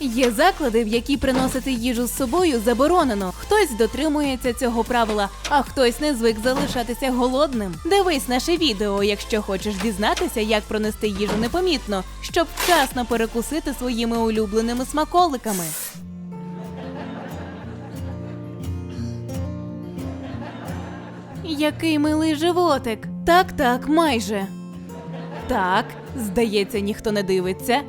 Є заклади, в які приносити їжу з собою заборонено. Хтось дотримується цього правила, а хтось не звик залишатися голодним. Дивись наше відео, якщо хочеш дізнатися, як пронести їжу непомітно, щоб вчасно перекусити своїми улюбленими смаколиками. Який милий животик. Так, так, майже. Так, здається, ніхто не дивиться.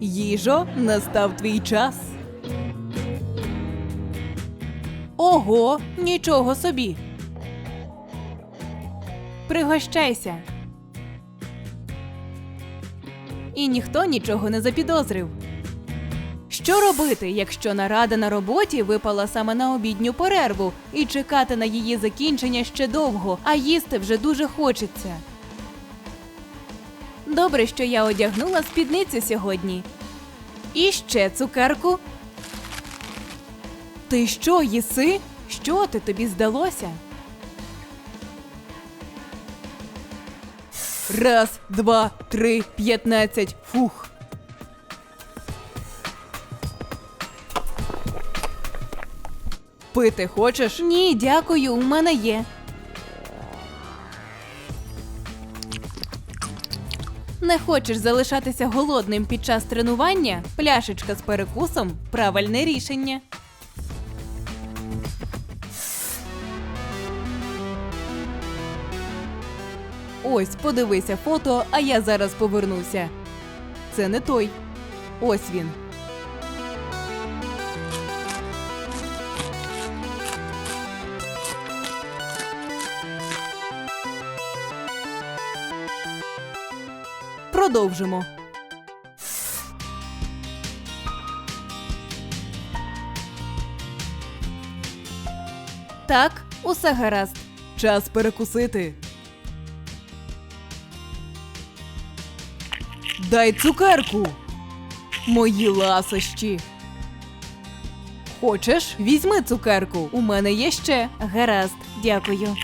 Їжо, настав твій час. Ого, нічого собі. Пригощайся. І ніхто нічого не запідозрив. Що робити, якщо нарада на роботі випала саме на обідню перерву і чекати на її закінчення ще довго, а їсти вже дуже хочеться? Добре, що я одягнула спідницю сьогодні. І ще цукерку. Ти що, їси? Що ти тобі здалося? Раз, два, три, п'ятнадцять. Фух. Пити хочеш? Ні, дякую, у мене є. Не хочеш залишатися голодним під час тренування? Пляшечка з перекусом правильне рішення. Ось, подивися фото, а я зараз повернуся. Це не той. Ось він. Продовжимо. Так, усе гаразд. Час перекусити. Дай цукерку. Мої ласощі. Хочеш? Візьми цукерку. У мене є ще. Гаразд, дякую.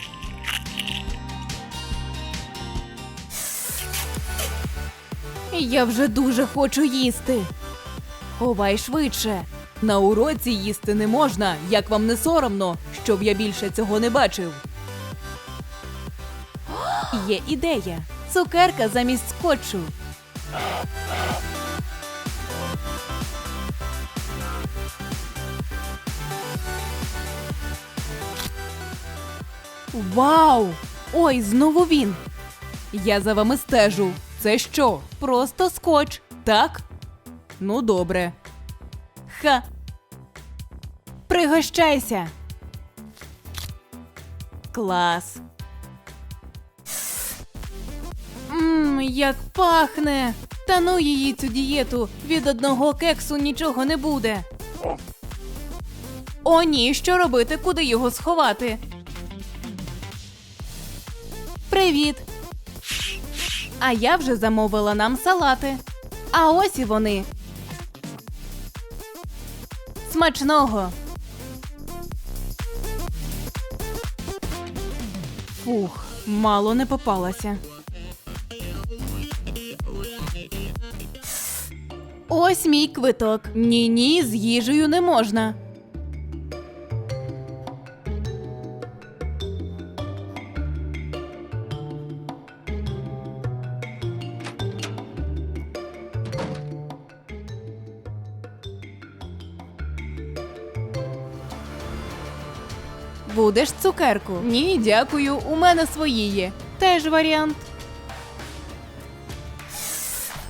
Я вже дуже хочу їсти. Ховай швидше. На уроці їсти не можна, як вам не соромно, щоб я більше цього не бачив. Є ідея. Цукерка замість скотчу. Вау! Ой, знову він. Я за вами стежу. Це що? Просто скотч, так? Ну, добре. Ха. Пригощайся. Клас. Мм, як пахне. Та ну її цю дієту. Від одного кексу нічого не буде. О, ні, що робити? Куди його сховати? Привіт. А я вже замовила нам салати. А ось і вони. Смачного. Фух, мало не попалася. Ось мій квиток. Ні, ні, з їжею не можна. Будеш цукерку? Ні, дякую. У мене свої є. Теж варіант.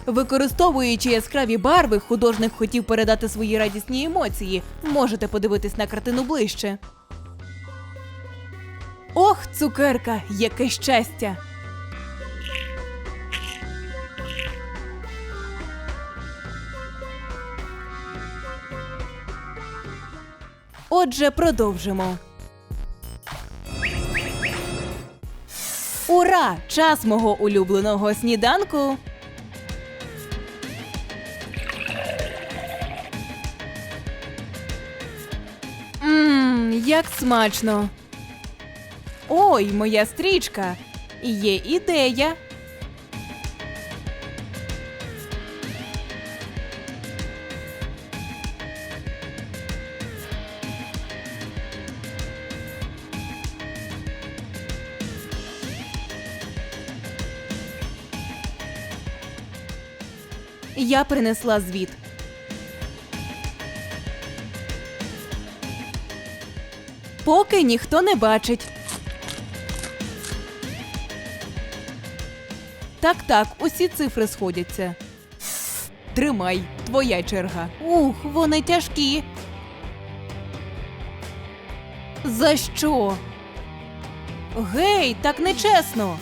Використовуючи яскраві барви, художник хотів передати свої радісні емоції. Можете подивитись на картину ближче. Ох, цукерка, яке щастя! Отже, продовжимо. Ура! Час мого улюбленого сніданку. Мм, як смачно. Ой, моя стрічка. Є ідея. Я принесла звіт. Поки ніхто не бачить. Так, так, усі цифри сходяться. Тримай, твоя черга. Ух, вони тяжкі. За що? Гей, так нечесно.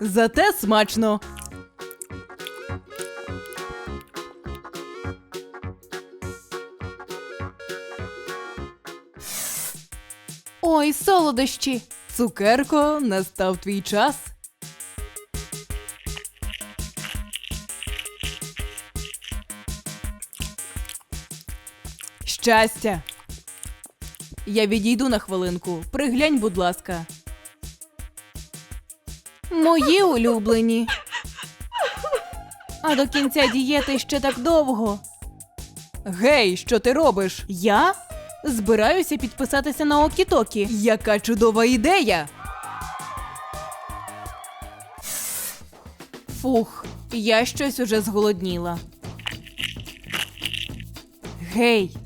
Зате смачно. Ой, солодощі. Цукерко, настав твій час. Щастя. Я відійду на хвилинку. Приглянь, будь ласка. Мої улюблені. А до кінця дієти ще так довго. Гей, що ти робиш? Я? Збираюся підписатися на Окітокі. Яка чудова ідея. Фух, я щось уже зголодніла. Гей.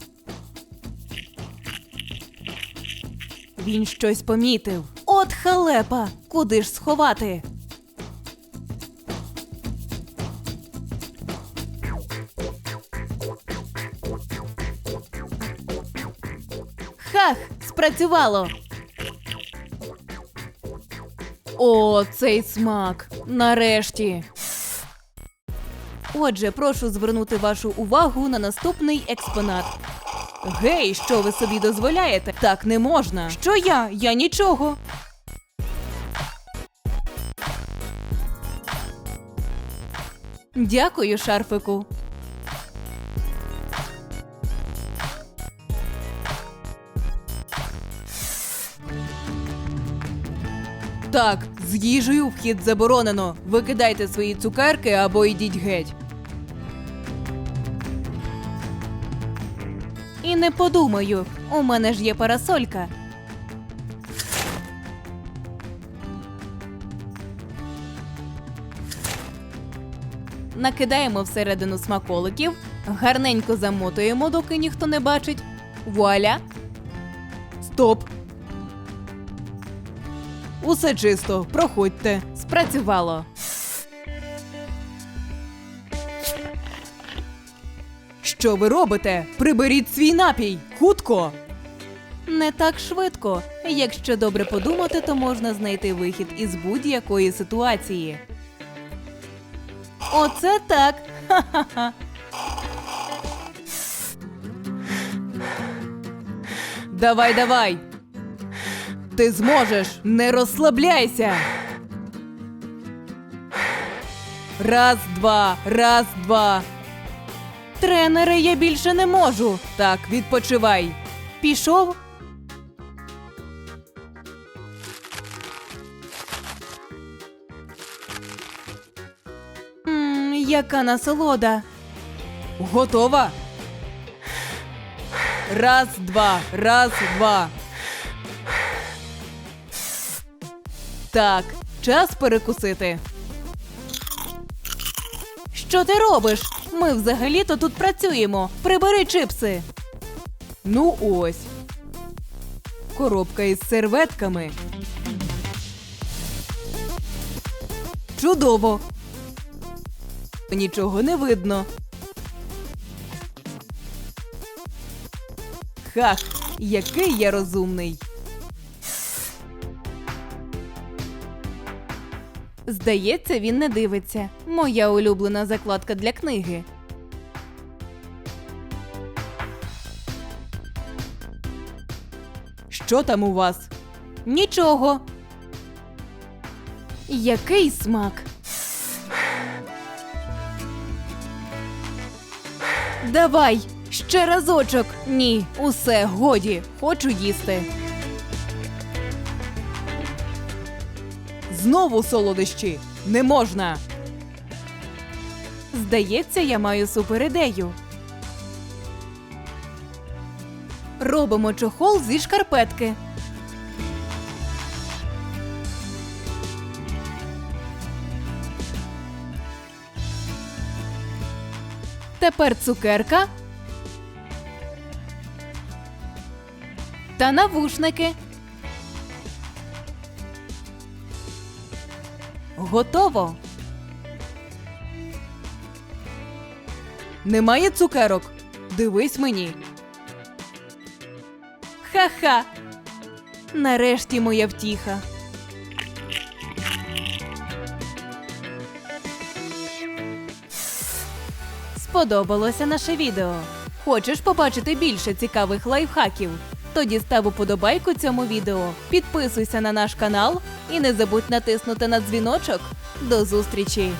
Він щось помітив. От халепа! Куди ж сховати? Спрацювало. О, цей смак. Нарешті. Отже, прошу звернути вашу увагу на наступний експонат. Гей, що ви собі дозволяєте? Так не можна. Що я? Я нічого. Дякую, шарфику. Так, з їжею вхід заборонено. Викидайте свої цукерки або йдіть геть. І не подумаю, у мене ж є парасолька. Накидаємо всередину смаколиків, гарненько замотуємо, доки ніхто не бачить. Вуаля! Стоп! Усе чисто, проходьте. Спрацювало. Що ви робите? Приберіть свій напій! Хутко! Не так швидко. Якщо добре подумати, то можна знайти вихід із будь-якої ситуації. Оце так. Ха-ха-ха. Давай, давай. Ти зможеш, не розслабляйся. Раз, два, раз, два. Тренери, я більше не можу. Так, відпочивай. Пішов. Мм, яка насолода. Готова? Раз, два, раз, два. Так, час перекусити. Що ти робиш? Ми взагалі-то тут працюємо. Прибери чипси. Ну ось. Коробка із серветками. Чудово. Нічого не видно. Хах, який я розумний. Здається, він не дивиться. Моя улюблена закладка для книги. Що там у вас? Нічого. Який смак? Давай, ще разочок. Ні, усе, годі. Хочу їсти. Знову солодощі. Не можна. Здається, я маю супер ідею. Робимо чохол зі шкарпетки. Тепер цукерка. Та навушники. Готово. Немає цукерок. Дивись мені. Ха-ха. Нарешті моя втіха. Сподобалося наше відео. Хочеш побачити більше цікавих лайфхаків? Тоді став уподобайку цьому відео, підписуйся на наш канал і не забудь натиснути на дзвіночок. До зустрічі!